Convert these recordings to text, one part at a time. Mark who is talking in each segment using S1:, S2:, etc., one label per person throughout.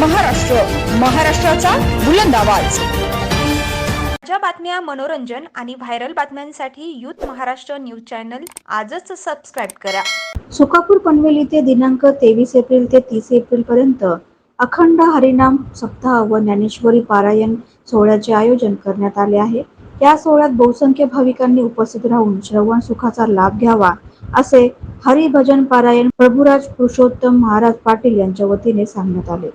S1: महाराष्ट्र महाराष्ट्राचा बुलंद आवाज.
S2: ताज्या बातम्या मनोरंजन आणि व्हायरल बातम्यांसाठी यूथ महाराष्ट्र न्यूज चॅनल आजच सबस्क्राईब करा.
S3: सुकापूर पनवेल येथे दिनांक तेवीस एप्रिल ते तीस एप्रिल पर्यंत अखंड हरिनाम सप्ताह व ज्ञानेश्वरी पारायण सोहळ्याचे आयोजन करण्यात आले आहे. या सोहळ्यात बहुसंख्य भाविकांनी उपस्थित राहून श्रवण सुखाचा लाभ घ्यावा असे हरिभजन पारायण प्रभुराज पुरुषोत्तम महाराज पाटील यांच्या वतीने सांगण्यात आले.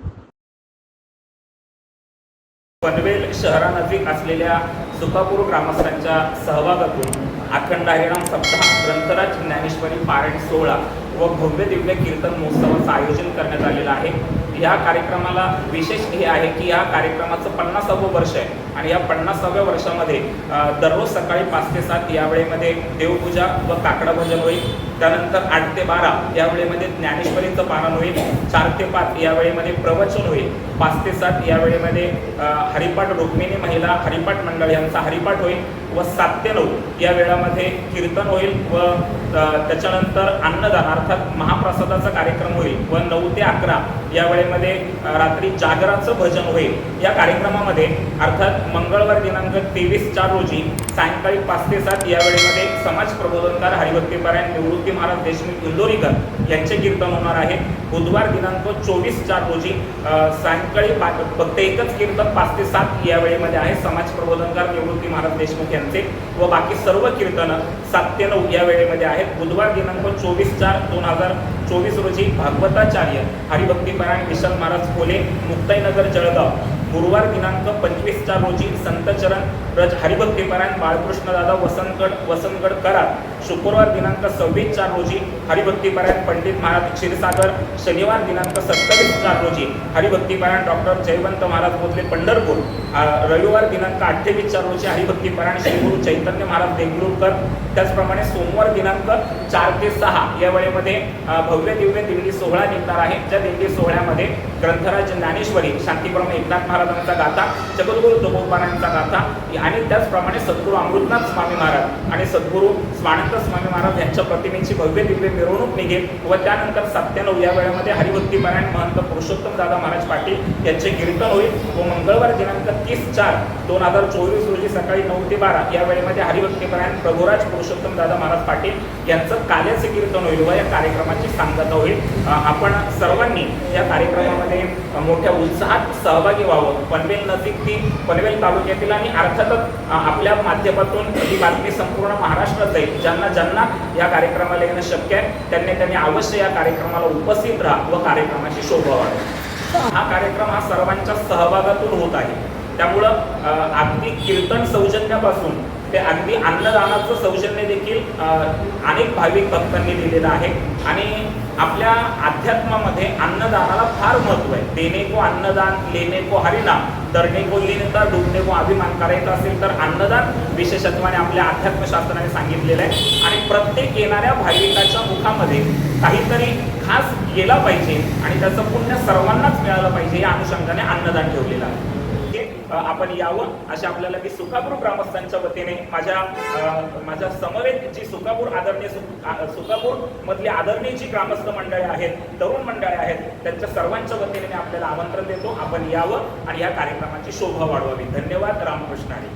S4: पनवेल शहरानजीक असलेल्या सुकापूर ग्रामस्थांच्या सहभागातून अखंड हरिणाम सप्ताह ग्रंथराज ज्ञानेश्वरी पारायण सोहळा व भव्य दिव्य कीर्तन महोत्सवाचं आयोजन करण्यात आलेलं आहे. या कार्यक्रमाला विशेष हे आहे की या कार्यक्रमाचं पन्नासावं वर्ष आहे. आणि या पन्नासाव्या वर्षामध्ये दररोज सकाळी पाच ते सात या वेळेमध्ये देवपूजा व काकडा भजन होईल. त्यानंतर आठ ते बारा या वेळेमध्ये ज्ञानेश्वरीचं पारण होईल. चार ते पाच या वेळेमध्ये प्रवचन होईल. पाच ते सात या वेळेमध्ये हरिपाठ रुक्मिणी महिला हरिपाठ मंडळ यांचा हरिपाठ होईल. व सात ते नऊ या वेळामध्ये कीर्तन होईल व त्याच्यानंतर अन्नदान अर्थात महाप्रसादाचा कार्यक्रम होईल व नऊ ते अकरा या वेळेमध्ये रात्री जागराचं भजन होईल. या कार्यक्रमामध्ये अर्थात मंगळवार दिनांक तेवीस चार रोजी सायंकाळी पाच ते सात या वेळेमध्ये समाज प्रबोधनकार हरिभक्तीपरायण निवृत्ती महाराज देशमुख इंदोरीकर यांचे कीर्तन होणार आहे. बुधवार दिनांक चोवीस चार रोजी सायंकाळी पा फक्त एकच कीर्तन पाच ते सात या वेळेमध्ये आहे. समाज प्रबोधनकार निवृत्ती महाराज देशमुख यांचे व बाकी सर्व कीर्तनं सात ते नऊ या वेळेमध्ये आहेत. बुधवार दिनांक चोवीस चार दोन हजार चोवीस रोजी भागवताचार्य हरिभक्तीपरायण विशाल महाराज कोले मुक्ताईनगर जळगाव. गुरुवार दिनांक पंचवीस चार रोजी संतचरण रज हरिभक्तीपरायण बाळकृष्णदादा वसंतगड वसंतगड कराड शुक्रवार दिनांक सव्वीस चार रोजी हरिभक्तीपरायण पंडित महाराज क्षीरसागर. शनिवार दिनांक सत्तावीस चार रोजी हरिभक्तीपरायण डॉक्टर जयवंत महाराज बोधले पंढरपूर. रविवार दिनांक अठ्ठेवीस चार रोजी हरिभक्तीपरायण श्रीगुरु चैतन्य महाराज देगलूरकर. त्याचप्रमाणे सोमवार दिनांक चार ते सहा या वेळेमध्ये भव्य दिव्य दिंडी सोहळा निघणार आहे. ज्या दिंडी सोहळ्यामध्ये ग्रंथराज ज्ञानेश्वरी शांतीप्रम एकनाथ महाराजांचा गाथा जगद्गुरु तुकोबारायांचा गाथा आणि त्याचप्रमाणे सद्गुरू अमृतनाथ स्वामी महाराज आणि सद्गुरू स्वानंद स्वामी महाराज यांच्या प्रतिमेची भव्य दिव्य मिरवणूक निघेल व त्यानंतर सात ते नऊ या वेळेमध्ये हरिभक्तीपरायण महंत पुरुषोत्तम दादा महाराज पाटील यांचे कीर्तन होईल व मंगळवार दिनांक तीस चार दोन हजार चोवीस रोजी सकाळी नऊ ते बारा या वेळेमध्ये हरिभक्तीपरायण प्रभुराज पुरुषोत्तम दादा महाराज पाटील यांचं काल्याचे कीर्तन होईल व या कार्यक्रमाची सांगता होईल. आपण सर्वांनी या कार्यक्रमामध्ये मोठ्या उत्साहात सहभागी व्हावं. पनवेल नजीक ती पनवेल तालुक्यातील आणि अर्थातच आपल्या माध्यमातून ही बातमी संपूर्ण महाराष्ट्रात जाईल. ज्यांना ज्यांना या कार्यक्रमाला येणं शक्य आहे त्यांनी त्यांनी अवश्य या कार्यक्रमाला उपस्थित राहा व कार्यक्रमाची शोभा वाढवा. हा कार्यक्रम हा सर्वांच्या सहभागातून होत आहे. त्यामुळं अगदी कीर्तन सौजन्यापासून ते अगदी अन्नदानाचं सौजन्य देखील अनेक भाविक भक्तांनी दिलेलं आहे. आणि आपल्या अध्यात्मामध्ये अन्नदानाला फार महत्त्व आहे. देणे को अन्नदान लेणे को हरिनाम तरणे को तर डुबणे को अभिमान करायचा असेल तर अन्नदान विशेषत्वाने आपल्या अध्यात्मशास्त्राने सांगितलेलं आहे. आणि प्रत्येक येणाऱ्या भाविकाच्या मुखामध्ये काहीतरी खास गेला पाहिजे आणि त्याचं पुण्य सर्वांनाच मिळालं पाहिजे या अनुषंगाने अन्नदान ठेवलेलं आहे. आपण यावं अशा आपल्याला मी सुकापूर ग्रामस्थांच्या वतीने माझ्या माझ्या समवेत जी सुकापूर आदरणीय सुकापूर मधली आदरणीय जी ग्रामस्थ मंडळे आहेत तरुण मंडळे आहेत त्यांच्या सर्वांच्या वतीने मी आपल्याला आमंत्रण देतो. आपण यावं आणि या कार्यक्रमाची शोभा वाढवावी. धन्यवाद. रामकृष्ण हरी.